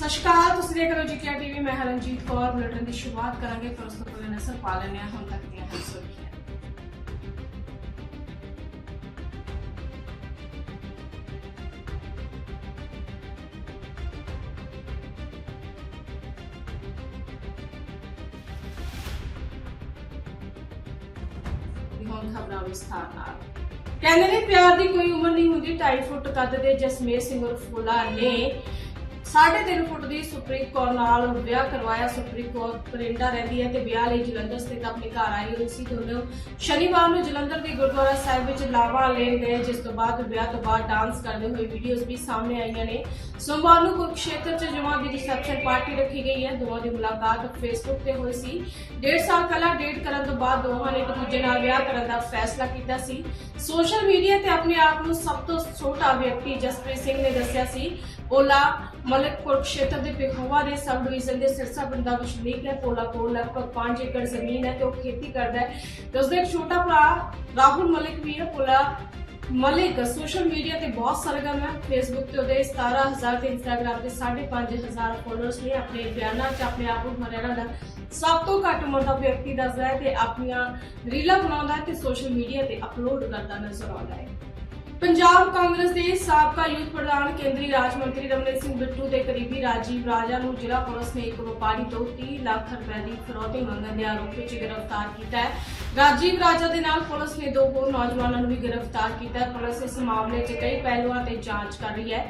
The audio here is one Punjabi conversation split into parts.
ਸਤਿ ਦੇਖ ਰਹੇ ਹੋ ਜੀ ਕਿਆ ਟੀਵੀ ਮੈਂ ਹਰਨਜੀਤ ਕੌਰ, ਬੁਲੇਟਿਨ ਦੀ ਸ਼ੁਰੂਆਤ ਕਰਾਂਗੇ ਫਿਰ ਉਸ ਤੋਂ ਪਹਿਲਾਂ ਨਸਰ ਪਾ ਲੈਂਦੇ ਹਾਂ, ਹੁਣ ਤੱਕ ਦੀਆਂ ਸੁਰਖੀਆਂ। ਹੁਣ ਖਬਰਾਂ ਵਿਸਥਾਰ ਨਾਲ। ਕਹਿੰਦੇ ਨੇ, ਪਿਆਰ ਦੀ ਕੋਈ ਉਮਰ ਨਹੀਂ ਹੁੰਦੀ 2.5 ਫੁੱਟ ਕੱਦ ਦੇ ਜਸਮੇਰ ਸਿੰਘ ਉਰਫ ਫੁੱਲਾ ਨੇ 3.5 ਫੁੱਟ ਦੀ ਸੁਪ੍ਰੀਤ ਕੌਰ ਨਾਲ ਵਿਆਹ ਕਰਵਾਇਆ ਸੁਪ੍ਰੀਤ ਕੌਰ ਪਰਿੰਡਾ ਰਹਿੰਦੀ ਹੈ ਤੇ ਵਿਆਹ ਲਈ ਜਲੰਧਰ ਸਥਿਤ ਆਪਣੇ ਘਰ ਆਈ ਹੋਈ ਸੀ ਦੋਨੋਂ ਸ਼ਨੀਵਾਰ ਨੂੰ ਜਲੰਧਰ ਦੇ ਗੁਰਦੁਆਰਾ ਸਾਹਿਬ ਵਿੱਚ ਲਾਵਾ ਲੈਣ ਗਏ, ਜਿਸ ਤੋਂ ਬਾਅਦ ਵਿਆਹ ਤੋਂ ਬਾਅਦ ਡਾਂਸ ਕਰਦੇ ਹੋਏ ਵੀਡੀਓਜ਼ ਵੀ ਸਾਹਮਣੇ ਆਈਆਂ ਨੇ। ਸੋਮਵਾਰ ਨੂੰ ਕੁਰਕਸ਼ੇਤਰ 'ਚ ਜਮਾਂ ਦੀ ਰਿਸੈਪਸ਼ਨ ਪਾਰਟੀ ਰੱਖੀ ਗਈ ਹੈ। ਦੋਵਾਂ ਦੀ ਮੁਲਾਕਾਤ ਫੇਸਬੁੱਕ ਤੇ ਹੋਈ ਸੀ। ਡੇਢ ਸਾਲ ਪਹਿਲਾਂ ਡੇਟ ਕਰਨ ਤੋਂ ਬਾਅਦ ਦੋਵਾਂ ਨੇ ਇੱਕ ਦੂਜੇ ਨਾਲ ਵਿਆਹ ਕਰਨ ਦਾ ਫੈਸਲਾ ਕੀਤਾ ਸੀ। ਸੋਸ਼ਲ ਮੀਡੀਆ ਤੇ ਆਪਣੇ ਆਪ ਨੂੰ ਸਭ ਤੋਂ ਛੋਟਾ ਵਿਅਕਤੀ ਜਸਪ੍ਰੀਤ ਸਿੰਘ ਨੇ ਦੱਸਿਆ ਸੀ ਓਲਾ ਮਲਕ ਕੁਰਕਸ਼ੇਤਰ ਦੇ ਪਿਖੋਵਾ ਦੇ ਸਬ ਡਿਵੀਜ਼ਨ ਦੇ ਸਿਰਸਾ ਪਿੰਡ ਦਾ ਵਸਨੀਕ ਹੈ। ਪੋਲਾ ਕੋਲ ਲਗਭਗ 5 ਏਕੜ ਜ਼ਮੀਨ ਹੈ ਤੇ ਉਹ ਖੇਤੀ ਕਰਦਾ ਹੈ। ਤੇ ਉਸਦਾ ਇੱਕ ਛੋਟਾ ਭਰਾ ਰਾਹੁਲ ਮਲਿਕ ਵੀ ਹੈ। ਪੋਲਾ ਮਲਿਕ ਸੋਸ਼ਲ ਮੀਡੀਆ ਤੇ ਬਹੁਤ ਸਰਗਰਮ ਹੈ। ਫੇਸਬੁੱਕ ਤੇ ਉਹਦੇ 17000 ਤੇ ਇੰਸਟਾਗ੍ਰam ਤੇ 5500 ਫੋਲੋਅਰਸ ਨੇ ਆਪਣੇ ਬਿਆਨਾਂ 'ਚ, ਆਪਣੇ ਆਪ ਨੂੰ ਹਰਿਆਣਾ ਦਾ ਸਭ ਤੋਂ ਘੱਟ ਉਮਰ ਦਾ ਵਿਅਕਤੀ ਦੱਸਦਾ ਹੈ ਤੇ ਆਪਣੀਆਂ ਰੀਲਾਂ ਬਣਾਉਂਦਾ ਹੈ ਤੇ ਸੋਸ਼ਲ ਮੀਡੀਆ ਤੇ ਅਪਲੋਡ ਕਰਦਾ ਨਜ਼ਰ ਆਉਂਦਾ ਹੈ। ਪੰਜਾਬ ਕਾਂਗਰਸ ਦੇ ਸਾਬਕਾ ਯੂਥ ਪ੍ਰਧਾਨ ਕੇਂਦਰੀ ਰਾਜ ਮੰਤਰੀ ਰਮਨੀਤ ਸਿੰਘ ਬਿੱਟੂ ਦੇ ਕਰੀਬੀ ਰਾਜੀਵ ਰਾਜਾ ਨੂੰ ਜ਼ਿਲ੍ਹਾ ਪੁਲਿਸ ਨੇ ਇੱਕ ਵਪਾਰੀ ਤੋਂ 30 ਲੱਖ ਰੁਪਏ ਦੀ ਫਿਰੌਤੀ ਮੰਗਣ ਦੇ ਆਰੋਪ ਵਿੱਚ ਗ੍ਰਿਫਤਾਰ ਕੀਤਾ ਹੈ। ਰਾਜੀਵ ਰਾਜਾ ਦੇ ਨਾਲ ਪੁਲਿਸ ਨੇ ਦੋ ਹੋਰ ਨੌਜਵਾਨਾਂ ਨੂੰ ਵੀ ਗ੍ਰਿਫਤਾਰ ਕੀਤਾ ਹੈ। ਪੁਲਿਸ ਇਸ ਮਾਮਲੇ 'ਚ ਕਈ ਪਹਿਲੂਆਂ ਤੇ ਜਾਂਚ ਕਰ ਰਹੀ ਹੈ।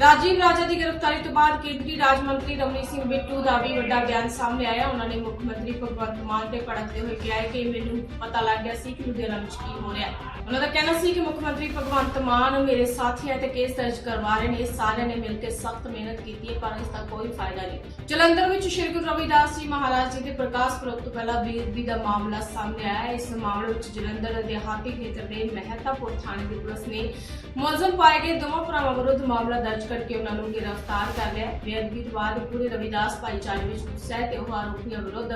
ਰਾਜੀਵ ਰਾਜਾ ਦੀ ਗ੍ਰਿਫਤਾਰੀ ਤੋਂ ਬਾਅਦ ਕੇਂਦਰੀ ਰਾਜ ਮੰਤਰੀ ਰਮਨੀਤ ਸਿੰਘ ਬਿੱਟੂ ਦਾ ਵੀ ਵੱਡਾ ਬਿਆਨ ਸਾਹਮਣੇ ਆਇਆ। ਉਹਨਾਂ ਨੇ ਮੁੱਖ ਮੰਤਰੀ ਭਗਵੰਤ ਮਾਨ ਤੇ ਭੜਕਦੇ ਹੋਏ ਕਿਹਾ ਕਿ ਮੈਨੂੰ ਪਤਾ ਲੱਗ ਗਿਆ ਸੀ ਕਿ ਲੁਧਿਆਣਾ ਵਿੱਚ ਕੀ ਹੋ ਰਿਹਾ ਉਹਨਾਂ ਦਾ ਕਹਿਣਾ ਸੀ ਕਿ ਮੁੱਖ ਮੰਤਰੀ ਭਗਵੰਤ ਮਾਨ ਮੇਰੇ ਸਾਥੀਆਂ ਤੇ ਕੇਸ ਦਰਜ ਕਰਵਾ ਰਹੇ ਨੇ। ਸਾਰਿਆਂ ਨੇ ਮਿਲ ਕੇ ਸਖਤ ਮਿਹਨਤ ਕੀਤੀ ਹੈ, ਪਰ ਇਸ ਦਾ ਕੋਈ ਫਾਇਦਾ ਨਹੀਂ। ਜਲੰਧਰ ਵਿੱਚ ਸ਼੍ਰੀ ਗੁਰੂ ਰਵਿਦਾਸ ਜੀ ਮਹਾਰਾਜ ਜੀ ਦੇ ਪ੍ਰਕਾਸ਼ ਪੁਰਬ ਤੋਂ ਪਹਿਲਾਂ ਬੇਅਦਬੀ ਦਾ ਮਾਮਲਾ ਸਾਹਮਣੇ ਆਇਆ ਇਸ ਮਾਮਲੇ ਵਿੱਚ ਜਲੰਧਰ ਦਿਹਾਤੀ ਖੇਤਰ ਦੇ ਮਹਿਤਾਪੁਰ ਥਾਣੇ ਦੀ ਪੁਲਿਸ ਨੇ ਮੁਲਜ਼ਮ ਪਾਏ ਗਏ ਦੋਵਾਂ ਭਰਾਵਾਂ ਵਿਰੁੱਧ ਮਾਮਲਾ ਦਰਜ ਕਰਕੇ ਉਹਨਾਂ ਨੂੰ ਗ੍ਰਿਫਤਾਰ ਕਰ ਲਿਆ। ਬੇਅਦਬੀ ਤੋਂ ਬਾਅਦ ਪੂਰੇ ਰਵਿਦਾਸ ਭਾਈਚਾਰੇ ਵਿੱਚ ਗੁੱਸਾ ਹੈ ਤੇ ਉਹ ਆਰੋਪੀਆਂ ਵਿਰੁੱਧ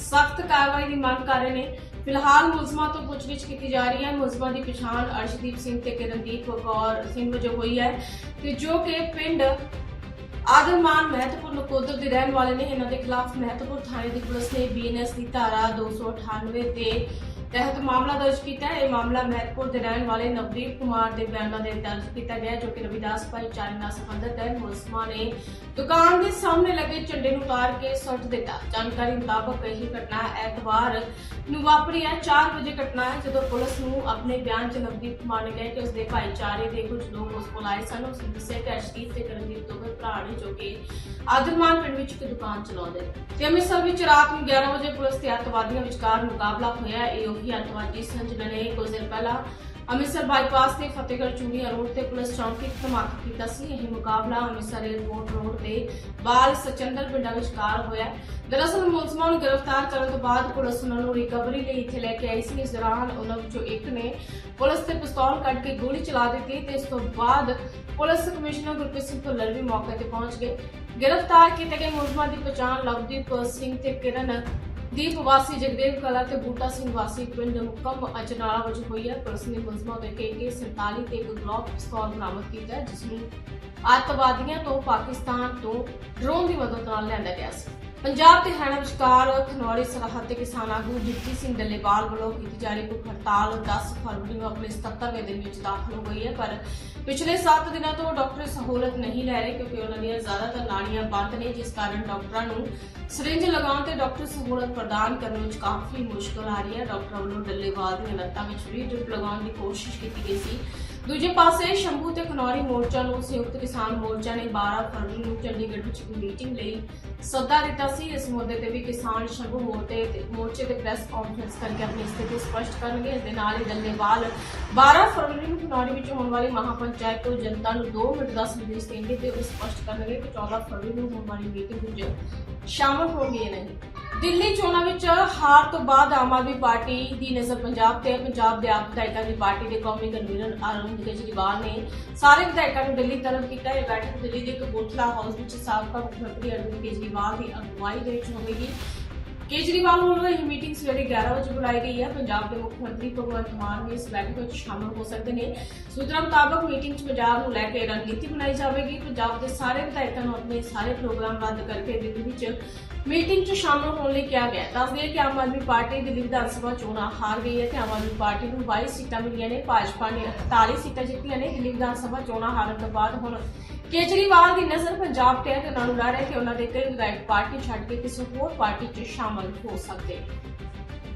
ਸਖਤ ਕਾਰਵਾਈ ਦੀ ਮੰਗ ਕਰ ਰਹੇ ਨੇ। ਫਿਲਹਾਲ ਮੁਲਜ਼ਮਾਂ ਤੋਂ ਪੁੱਛਗਿੱਛ ਕੀਤੀ ਜਾ ਰਹੀ ਹੈ। ਮੁਲਜ਼ਮਾਂ ਦੀ ਪਛਾਣ ਅਰਸ਼ਦੀਪ ਸਿੰਘ ਤੇ ਕਿਰਨਦੀਪ ਕੌਰ ਸਿੰਘ ਵਜੋਂ ਹੋਈ ਹੈ ਤੇ ਜੋ ਕਿ ਪਿੰਡ ਆਦਰਮਾਨ ਮਹਿਤਪੁਰ ਨਕੋਦਰ ਦੇ ਰਹਿਣ ਵਾਲੇ ਨੇ ਇਹਨਾਂ ਦੇ ਖਿਲਾਫ ਮਹਿਤਪੁਰ ਥਾਣੇ ਦੀ ਪੁਲਿਸ ਨੇ ਬੀਐਨਐਸ ਦੀ ਧਾਰਾ 298 ਦੇ ਤਹਿਤ ਮਾਮਲਾ ਦਰਜ ਕੀਤਾ ਹੈ। ਇਹ ਮਾਮਲਾ ਮਹਿਤਪੁਰ ਦੇ ਰਹਿਣ ਵਾਲੇ ਨਵਦੀਪ ਕੁਮਾਰ ਦੇ ਬਿਆਨਾਂ ਦੇ ਦਰਜ ਕੀਤਾ ਗਿਆ, ਜੋ ਕਿ ਰਵਿਦਾਸ ਭਾਈਚਾਰੇ ਨਾਲ ਸੰਬੰਧਿਤ ਹੈ। ਮੁਲਜ਼ਮਾਂ ਨੇ ਦੁਕਾਨ ਦੇ ਸਾਹਮਣੇ ਲੱਗੇ ਝੰਡੇ ਨੂੰ ਉਤਾਰ ਕੇ ਸੁੱਟ ਦਿੱਤਾ। ਜਾਣਕਾਰੀ ਮੁਤਾਬਕ ਇਹ ਘਟਨਾ ਐਤਵਾਰ ਨੂੰ ਵਾਪਰੀ ਹੈ। 4 ਵਜੇ ਘਟਨਾ ਹੈ, ਜਦੋਂ ਪੁਲਿਸ ਨੂੰ ਆਪਣੇ ਬਿਆਨ 'ਚ ਨਵਦੀਪ ਕੁਮਾਰ ਨੇ ਕਿਹਾ ਕਿ ਉਸਦੇ ਭਾਈਚਾਰੇ ਦੇ ਕੁਝ ਲੋਕ ਉਸ ਕੋਲ ਆਏ ਸਨ। ਉਸ ਨੇ ਦੱਸਿਆ ਕਿ ਅਰਸ਼ਦੀਪ ਤੇ ਕਰਨਦੀਪ ਦੋਵੇਂ ਭਰਾ ਨੇ ਜੋ ਕਿ ਆਦਰਮਾਨ ਪਿੰਡ ਵਿੱਚ ਇੱਕ ਦੁਕਾਨ ਚਲਾਉਂਦੇ ਨੇ। ਤੇ ਅੰਮ੍ਰਿਤਸਰ ਵਿੱਚ ਰਾਤ ਨੂੰ 11 ਵਜੇ ਪੁਲਿਸ ਤੇ ਅੱਤਵਾਦੀਆਂ ਵਿਚਕਾਰ ਮੁਕਾਬਲਾ ਹੋਇਆ। ਇਹ ਉਹੀ ਅੱਤਵਾਦੀ ਸਨ ਜਿਨ੍ਹਾਂ ਨੇ ਕੁਝ ਦਿਨ ਪਹਿਲਾਂ ਅੰਮ੍ਰਿਤਸਰ ਬਾਈਪਾਸ ਤੇ ਫਤਿਹਗੜ੍ਹ ਚੂੜੀਆਂ ਰੋਡ ਤੇ ਪੁਲਿਸ ਚੌਂਕੀ ਧਮਾਕਾ ਕੀਤਾ ਸੀ। ਇਹ ਮੁਕਾਬਲਾ ਅੰਮ੍ਰਿਤਸਰ 에ਅਰਪੋਰਟ ਰੋਡ ਤੇ ਬਾਲ ਸਚੰਦਰ ਪਿੰਡਾਂ ਵਿਚਕਾਰ ਹੋਇਆ ਦਰਅਸਲ ਮੁਲਜ਼ਮਾਂ ਨੂੰ ਗ੍ਰਿਫਤਾਰ ਕਰਨ ਤੋਂ ਬਾਅਦ ਪੁਲਿਸ ਉਹਨਾਂ ਨੂੰ ਰਿਕਵਰੀ ਲਈ ਇੱਥੇ ਲੈ ਕੇ ਆਈ ਸੀ। ਇਸ ਦੌਰਾਨ ਉਹਨਾਂ ਵਿੱਚੋਂ ਇੱਕ ਨੇ ਪੁਲਿਸ ਤੇ ਪਿਸਤੌਲ ਕੱਢ ਕੇ ਗੋਲੀ ਚਲਾ ਦਿੱਤੀ ਤੇ ਇਸ ਤੋਂ ਬਾਅਦ ਪੁਲਿਸ ਕਮਿਸ਼ਨਰ ਗੁਰਪ੍ਰੀਤ ਸਿੰਘ ਭੁੱਲਰ ਵੀ ਮੌਕੇ ਤੇ ਪਹੁੰਚ ਗਏ। ਗ੍ਰਿਫਤਾਰ ਕੀਤੇ ਗਏ ਮੁਲਜ਼ਮਾਂ ਦੀ ਪਛਾਣ ਲਵਦੀਪ ਸਿੰਘ ਤੇ ਕਿਰਨ ਦੀਪ ਵਾਸੀ, ਜਗਦੇਵ ਕਲਾ ਤੇ ਬੂਟਾ ਸਿੰਘ ਵਾਸੀ ਪਿੰਡ ਮੁਕਮ ਅਜਨਾਲਾ ਵਜੋਂ ਹੋਈ ਹੈ। ਪੁਲਿਸ ਨੇ ਮੁਲਜ਼ਮਾਂ ਤੋਂ AK47 ਤੇ ਇੱਕ ਗਲੋਕ ਪਿਸਤੌਲ ਬਰਾਮਦ ਕੀਤਾ ਜਿਸ ਨੂੰ ਅੱਤਵਾਦੀਆਂ ਤੋਂ ਪਾਕਿਸਤਾਨ ਤੋਂ ਡਰੋਨ ਦੀ ਮਦਦ ਨਾਲ ਲਿਆਂਦਾ ਗਿਆ ਸੀ। ਪੰਜਾਬ ਤੇ ਹਰਿਆਣਾ ਵਿਚਕਾਰ ਖਨੌਰੀ ਸਰਹੱਦ ਤੇ ਕਿਸਾਨ ਆਗੂ ਜਿੱਤੀ ਸਿੰਘ ਡੱਲੇਵਾਲ ਵੱਲੋਂ ਕੀਤੀ ਜਾ ਰਹੀ ਭੁੱਖ ਹੜਤਾਲ 10 ਫਰਵਰੀ ਨੂੰ ਆਪਣੇ 77ਵੇਂ ਦਿਨ ਵਿੱਚ ਦਾਖਲ ਹੋ ਗਈ ਹੈ, ਪਰ ਪਿਛਲੇ 7 ਦਿਨਾਂ ਤੋਂ ਡਾਕਟਰ ਸਹੂਲਤ ਨਹੀਂ ਲੈ ਰਹੇ ਕਿਉਂਕਿ ਉਹਨਾਂ ਦੀਆਂ ਜ਼ਿਆਦਾਤਰ ਨਾੜੀਆਂ ਬੰਦ ਨੇ, ਜਿਸ ਕਾਰਨ ਡਾਕਟਰਾਂ ਨੂੰ ਸਿਰਿੰਜ ਲਗਾਉਣ ਤੇ ਡਾਕਟਰ ਸਹੂਲਤ ਪ੍ਰਦਾਨ ਕਰਨ ਵਿੱਚ ਕਾਫੀ ਮੁਸ਼ਕਲ ਆ ਰਹੀ ਹੈ। ਡਾਕਟਰਾਂ ਵੱਲੋਂ ਡੱਲੇਵਾਲ ਦੀਆਂ ਲੱਤਾਂ ਵਿੱਚ ਵੀ ਡ੍ਰਿਪ ਲਗਾਉਣ ਦੀ ਕੋਸ਼ਿਸ਼ ਕੀਤੀ ਗਈ ਸੀ। ਦੂਜੇ ਪਾਸੇ ਸ਼ੰਭੂ ਤੇ ਖਨੌਰੀ ਮੋਰਚਾ ਨੂੰ ਸੰਯੁਕਤ ਕਿਸਾਨ ਮੋਰਚਾ ਨੇ 12 ਫਰਵਰੀ ਨੂੰ ਚੰਡੀਗੜ੍ਹ ਵਿੱਚ ਇੱਕ ਮੀਟਿੰਗ ਲਈ ਸੱਦਾ ਦਿੱਤਾ ਸੀ। ਇਸ ਮੁੱਦੇ ਤੇ ਵੀ ਕਿਸਾਨ ਸ਼ੰਭੂ ਮੋਰਚੇ ਤੇ ਮੋਰਚੇ ਦੇ ਪ੍ਰੈਸ ਕਾਨਫਰੰਸ ਕਰਕੇ ਆਪਣੀ ਸਥਿਤੀ ਸਪਸ਼ਟ ਕਰਨਗੇ। ਇਸ ਦੇ ਨਾਲ ਹੀ ਡੱਲੇਵਾਲ 12 ਫਰਵਰੀ ਨੂੰ ਖਨੌਰੀ ਵਿੱਚ ਹੋਣ ਵਾਲੀ ਮਹਾਪੰਚਾਇਤ ਤੋਂ ਜਨਤਾ ਨੂੰ 2 ਮਿੰਟ ਦਾ ਸੰਦੇਸ਼ ਦੇਣਗੇ ਤੇ ਉਹ ਸਪਸ਼ਟ ਕਰਨਗੇ ਕਿ 14 ਫਰਵਰੀ ਨੂੰ ਹੋਣ ਵਾਲੀ ਮੀਟਿੰਗ ਵਿੱਚ ਸ਼ਾਮਲ ਹੋਣਗੇ ਨਹੀਂ। ਦਿੱਲੀ ਚੋਣਾਂ ਵਿੱਚ ਹਾਰ ਤੋਂ ਬਾਅਦ ਆਮ ਆਦਮੀ ਪਾਰਟੀ ਦੀ ਨਜ਼ਰ ਪੰਜਾਬ ਤੇ, ਪੰਜਾਬ ਦੇ ਆਪ ਵਿਧਾਇਕਾਂ ਦੀ ਪਾਰਟੀ ਦੇ ਕੌਮੀ ਕਨਵੀਨਰ ਅਰੁਣ ਕੇਜਰੀਵਾਲ ਨੇ ਸਾਰੇ ਵਿਧਾਇਕਾਂ ਨੂੰ ਦਿੱਲੀ ਤਰਫ ਕੀਤਾ। ਇਹ ਬੈਠਕ ਦਿੱਲੀ ਦੇ ਕਪੂਰਥਲਾ ਹਾਊਸ ਵਿੱਚ ਸਾਬਕਾ ਮੁੱਖ ਮੰਤਰੀ ਅਰਵਿੰਦ ਕੇਜਰੀਵਾਲ ਦੀ ਅਗਵਾਈ ਦੇ ਵਿੱਚ ਹੋਵੇਗੀ। ਕੇਜਰੀਵਾਲ ਵੱਲੋਂ ਇਹ ਮੀਟਿੰਗ ਸਵੇਰੇ 11 ਵਜੇ ਬੁਲਾਈ ਗਈ ਹੈ। ਪੰਜਾਬ ਦੇ ਮੁੱਖ ਮੰਤਰੀ ਭਗਵੰਤ ਮਾਨ ਵੀ ਇਸ ਬੈਠਕ ਵਿੱਚ ਸ਼ਾਮਲ ਹੋ ਸਕਦੇ ਨੇ। ਸੂਤਰਾਂ ਮੁਤਾਬਕ ਮੀਟਿੰਗ 'ਚ ਪੰਜਾਬ ਨੂੰ ਲੈ ਕੇ ਰਣਨੀਤੀ ਬਣਾਈ ਜਾਵੇਗੀ। ਪੰਜਾਬ ਦੇ ਸਾਰੇ ਵਿਧਾਇਕਾਂ ਨੂੰ ਆਪਣੇ ਸਾਰੇ ਪ੍ਰੋਗਰਾਮ ਰੱਦ ਕਰਕੇ ਦਿੱਲੀ ਵਿੱਚ ਮੀਟਿੰਗ 'ਚ ਸ਼ਾਮਲ ਹੋਣ ਲਈ ਕਿਹਾ ਗਿਆ ਦੱਸਦੇ ਕਿ ਆਮ ਆਦਮੀ ਪਾਰਟੀ ਦਿੱਲੀ ਵਿਧਾਨ ਸਭਾ ਚੋਣਾਂ ਹਾਰ ਗਈ ਹੈ ਤੇ ਆਮ ਆਦਮੀ ਪਾਰਟੀ ਨੂੰ 22 ਸੀਟਾਂ ਮਿਲੀਆਂ ਨੇ। ਭਾਜਪਾ ਨੇ 48 ਸੀਟਾਂ ਜਿੱਤੀਆਂ ਨੇ। ਦਿੱਲੀ ਵਿਧਾਨ ਸਭਾ ਚੋਣਾਂ ਹਾਰਨ ਤੋਂ ਬਾਅਦ ਹੁਣ ਕੇਜਰੀਵਾਲ ਦੀ ਨਜ਼ਰ ਪੰਜਾਬ ਤੇ ਹੈ ਤੇ ਉਹਨਾਂ ਨੂੰ ਡਰ ਹੈ ਕਿ ਉਹਨਾਂ ਦੇ ਕਈ ਵਿਧਾਇਕ ਪਾਰਟੀ ਛੱਡ ਕੇ ਕਿਸੇ ਹੋਰ ਪਾਰਟੀ 'ਚ ਸ਼ਾਮਲ ਹੋ ਸਕਦੇ।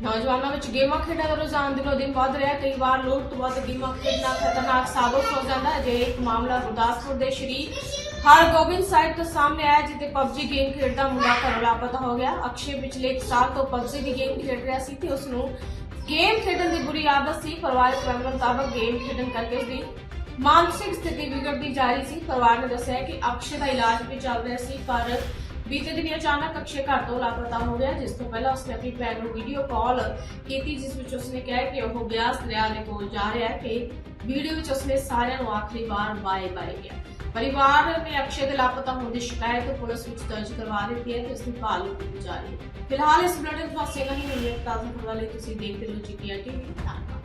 ਨੌਜਵਾਨਾਂ ਵਿੱਚ ਗੇਮਾਂ ਖੇਡਣ ਦਾ ਰੁਝਾਨ ਦਿਨੋ ਦਿਨ ਵੱਧ ਰਿਹਾ ਕਈ ਵਾਰ ਲੋੜ ਤੋਂ ਵੱਧ ਗੇਮਾਂ ਖੇਡਣਾ ਖਤਰਨਾਕ ਸਾਬਤ ਹੋ ਜਾਂਦਾ ਹੈ। ਜੇ ਇੱਕ ਮਾਮਲਾ ਗੁਰਦਾਸਪੁਰ ਦੇ ਸ਼੍ਰੀ ਹਰਗੋਬਿੰਦ ਸਾਹਿਬ ਤੋਂ ਸਾਹਮਣੇ ਆਇਆ ਜਿੱਥੇ ਪਬਜੀ ਗੇਮ ਖੇਡਦਾ ਮੁੰਡਾ ਘਰੋਂ ਲਾਪਤਾ ਹੋ ਗਿਆ। ਅਕਸ਼ੇ ਪਿਛਲੇ ਇੱਕ ਸਾਲ ਤੋਂ ਪਬਜੀ ਦੀ ਗੇਮ ਖੇਡ ਰਿਹਾ ਸੀ ਤੇ ਉਸ ਨੂੰ ਗੇਮ ਖੇਡਣ ਦੀ ਬੁਰੀ ਆਦਤ ਸੀ। ਪਰਿਵਾਰਕ ਮੈਂਬਰਾਂ ਮੁਤਾਬਕ ਗੇਮ ਖੇਡਣ ਕਰਕੇ ਉਸਦੀ ਮਾਨਸਿਕ ਸਥਿਤੀ ਵਿਗੜਦੀ ਜਾ ਰਹੀ ਸੀ ਪਰਿਵਾਰ ਨੇ ਦੱਸਿਆ ਕਿ ਅਕਸ਼ੇ ਦਾ ਇਲਾਜ ਵੀ ਚੱਲ ਰਿਹਾ ਸੀ ਪਰ ਬੀਤੇ ਦਿਨੀ ਅਚਾਨਕ ਅਕਸ਼ੇ ਘਰ ਤੋਂ ਲਾਪਤਾ ਹੋ ਗਿਆ ਜਿਸ ਤੋਂ ਪਹਿਲਾਂ ਉਸਨੇ ਆਪਣੀ ਭੈਣ ਨੂੰ ਵੀਡੀਓ ਕਾਲ ਕੀਤੀ ਜਿਸ ਵਿੱਚ ਉਸਨੇ ਕਿਹਾ ਕਿ ਉਹ ਬਿਆਸ ਦਰਿਆ ਦੇ ਕੋਲ ਜਾ ਰਿਹਾ ਹੈ ਕਿ ਵੀਡੀਓ ਵਿੱਚ ਉਸਨੇ ਸਾਰਿਆਂ ਨੂੰ ਆਖਰੀ ਵਾਰ ਬਾਏ ਬਾਏ ਕਿਹਾ ਪਰਿਵਾਰ ਨੇ ਅਕਸ਼ੇ ਦੇ ਲਾਪਤਾ ਹੋਣ ਦੀ ਸ਼ਿਕਾਇਤ ਪੁਲਿਸ ਵਿੱਚ ਦਰਜ ਕਰਵਾ ਦਿੱਤੀ ਹੈ ਤੇ ਉਸ ਦੀ ਭਾਲ ਕੀਤੀ ਜਾ ਰਹੀ ਹੈ ਫਿਲਹਾਲ ਇਸ ਬੁਲੇਟਿਨ ਵਿੱਚ ਬਸ ਇੰਨਾ ਹੀ ਨਹੀਂ ਹੈ ਤਾਜ਼ਾ ਖਬਰਾਂ ਲਈ ਤੁਸੀਂ ਦੇਖਦੇ ਰਹੋ ਜੀ ਟੀਵੀ ਧੰਨਵਾਦ